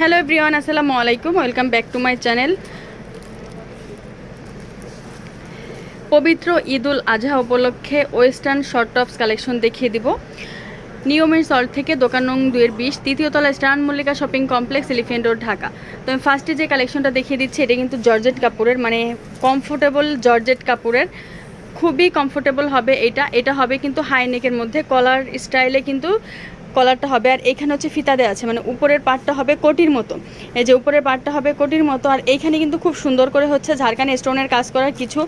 Hello everyone আসসালামু আলাইকুম welcome back to my channel পবিত্র ঈদুল আজহা উপলক্ষে ওয়েস্টার্ন শর্ট টপস কালেকশন দেখিয়ে দিব। নিয়মের সল থেকে দোকান নং দুয়ের বিশ, তৃতীয় তলা star Mallika shopping complex elephant road Dhaka. তো আমি ফার্স্টে যে কালেকশনটা দেখিয়ে দিচ্ছি, এটা কিন্তু জর্জেট কাপড়ের মানে কমফোর্টেবল জর্জেট কাপড়ের খুবই কমফোর্টেবল হবে এটা। এটা হবে কিন্তু হাই নেকের মধ্যে। কলার স্টাইলে কিন্তু কলারটা হবে আর এখানে হচ্ছে ফিতা দেওয়া আছে মানে উপরের পার্টটা হবে কোটির মতো। এই যে উপরের পার্টটা হবে কোটির মতো আর এইখানে কিন্তু খুব সুন্দর করে হচ্ছে ঝাড়খানি স্টোনের কাজ করার কিছু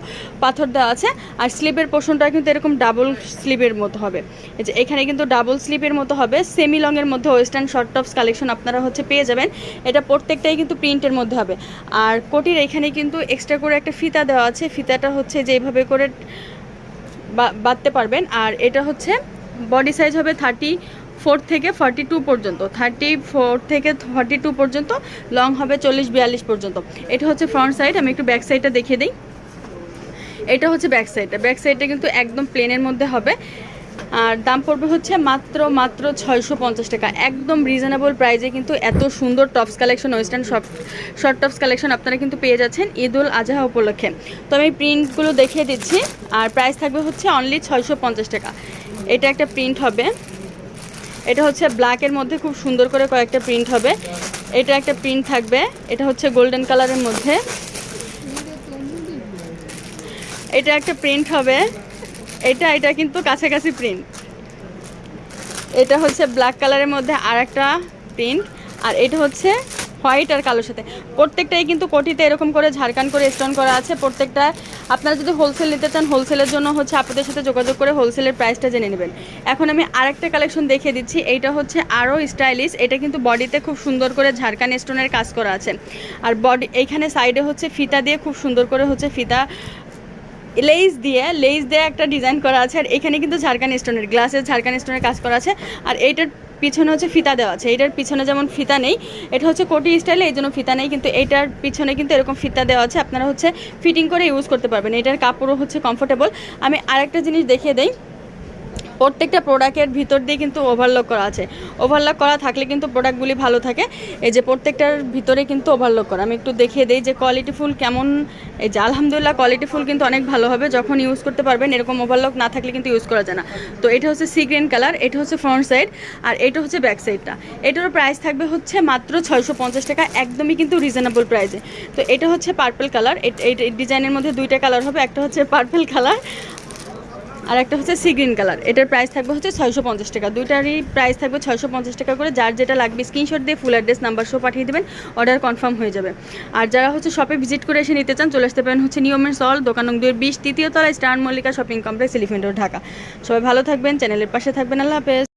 পাথর দেওয়া আছে আর স্লিপের পোর্শনটা কিন্তু এরকম ডাবল স্লিপের মতো হবে। এই যে এখানে কিন্তু ডাবল স্লিপের মতো হবে সেমি লংয়ের মধ্যে ওয়েস্টার্ন শর্ট টপস কালেকশন আপনারা হচ্ছে পেয়ে যাবেন। এটা প্রত্যেকটাই কিন্তু প্রিন্টের মধ্যে হবে। আর কোটির এখানে কিন্তু এক্সট্রা করে একটা ফিতা দেওয়া আছে, ফিতাটা হচ্ছে যে এইভাবে করে বাঁধতে পারবেন। আর এটা হচ্ছে বডি সাইজ হবে থার্টি ফোর থেকে ফর্টি টু পর্যন্ত, থার্টি ফোর থেকে ফর্টি টু পর্যন্ত, লং হবে চল্লিশ বিয়াল্লিশ পর্যন্ত। এটা হচ্ছে ফ্রন্ট সাইড আমি একটু ব্যাক সাইডটা দেখিয়ে দিই। এটা হচ্ছে ব্যাক সাইডটা ব্যাক সাইডটা কিন্তু একদম প্লেনের মধ্যে হবে। আর দাম পড়বে হচ্ছে মাত্র মাত্র ছয়শো পঞ্চাশ টাকা। একদম রিজনেবল প্রাইজে কিন্তু এত সুন্দর tops collection western short short tops collection আপনারা কিন্তু পেয়ে যাচ্ছেন ঈদ উল আজহা উপলক্ষে। তো আমি প্রিন্টগুলো দেখিয়ে দিচ্ছি। আর প্রাইস থাকবে হচ্ছে অনলি ছয়শো পঞ্চাশ টাকা। এটা একটা প্রিন্ট হবে। এটা হচ্ছে ব্ল্যাকের মধ্যে খুব সুন্দর করে কয়েকটা প্রিন্ট হবে। এটা একটা প্রিন্ট থাকবে। এটা হচ্ছে গোল্ডেন কালারের মধ্যে। এটা একটা প্রিন্ট হবে। এটা এটা কিন্তু কাছাকাছি প্রিন্ট এটা হচ্ছে ব্ল্যাক কালারের মধ্যে আর একটা প্রিন্ট আর এটা হচ্ছে হোয়াইট আর কালোর সাথে। প্রত্যেকটাই কিন্তু কোটিতে এরকম করে ঝাড়খান করে স্টোন করা আছে। প্রত্যেকটা আপনারা যদি হোলসেল নিতে চান হোলসেলের জন্য হচ্ছে আপনাদের সাথে যোগাযোগ করে হোলসেলের প্রাইসটা জেনে নেবেন। এখন আমি আরেকটা কালেকশন দেখিয়ে দিচ্ছি। এইটা হচ্ছে আরও স্টাইলিশ এটা কিন্তু বডিতে খুব সুন্দর করে ঝাড়খান স্টোনের কাজ করা আছে। আর বডি এইখানে সাইডে হচ্ছে ফিতা দিয়ে খুব সুন্দর করে হচ্ছে ফিতা লেইস দিয়ে লেইস দিয়ে একটা ডিজাইন করা আছে। আর এখানে কিন্তু ঝাড়খান স্টোনের গ্লাসের ঝাড়খান স্টোনের কাজ করা আছে। আর এইটার পিছনে হচ্ছে ফিতা দেওয়া আছে। এটার পিছনে যেমন ফিতা নেই, এটা হচ্ছে কোটি স্টাইলে, এই জন্য ফিতা নেই, কিন্তু এটার পিছনে কিন্তু এরকম ফিতা দেওয়া আছে। আপনারা হচ্ছে ফিটিং করে ইউজ করতে পারবেন। এটার কাপড়ও হচ্ছে কমফোর্টেবল আমি আরেকটা জিনিস দেখিয়ে দেই। প্রত্যেকটা প্রোডাক্টের ভিতর দিয়ে কিন্তু ওভারলক করা আছে। ওভারলক করা থাকলে কিন্তু প্রোডাক্টগুলি ভালো থাকে। এই যে প্রত্যেকটার ভিতরে কিন্তু ওভারলক করা। আমি একটু দেখিয়ে দিই যে কোয়ালিটি ফুল কেমন, এই যে আলহামদুলিল্লাহ কোয়ালিটি ফুল কিন্তু অনেক ভালো হবে। যখন ইউজ করতে পারবেন, এরকম ওভারলক না থাকলে কিন্তু ইউজ করা যায় না। তো এটা হচ্ছে সি গ্রিন কালার এটা হচ্ছে ফ্রন্ট সাইড আর এটা হচ্ছে ব্যাক সাইডটা এটারও প্রাইস থাকবে হচ্ছে মাত্র ছয়শো পঞ্চাশ টাকা, একদমই কিন্তু রিজনেবল প্রাইসে তো এটা হচ্ছে পার্পল কালার এই ডিজাইনের মধ্যে দুইটা কালার হবে। একটা হচ্ছে পার্পল কালার আর একটা হচ্ছে সি গ্রিন কালার এটার প্রাইস থাকবে হচ্ছে ছয়শো পঞ্চাশ টাকা। দুইটারই প্রাইস থাকবে ছয়শো পঞ্চাশ টাকা করে। যার যেটা লাগবে স্ক্রিনশট দিয়ে ফুল অ্যাড্রেস নাম্বার সব পাঠিয়ে দেবেন। অর্ডার কনফার্ম হয়ে যাবে। আর যারা হচ্ছে শপে ভিজিট করে এসে নিতে চান, চলে আসতে পারেন হচ্ছে নিয়মের সল দোকান নং দুয়ের বিশ, তৃতীয় তলায় star Mallika shopping complex elephant Dhaka. সবাই ভালো থাকবেন চ্যানেলের পাশে থাকবেন। আল্লাহ হাফেজ।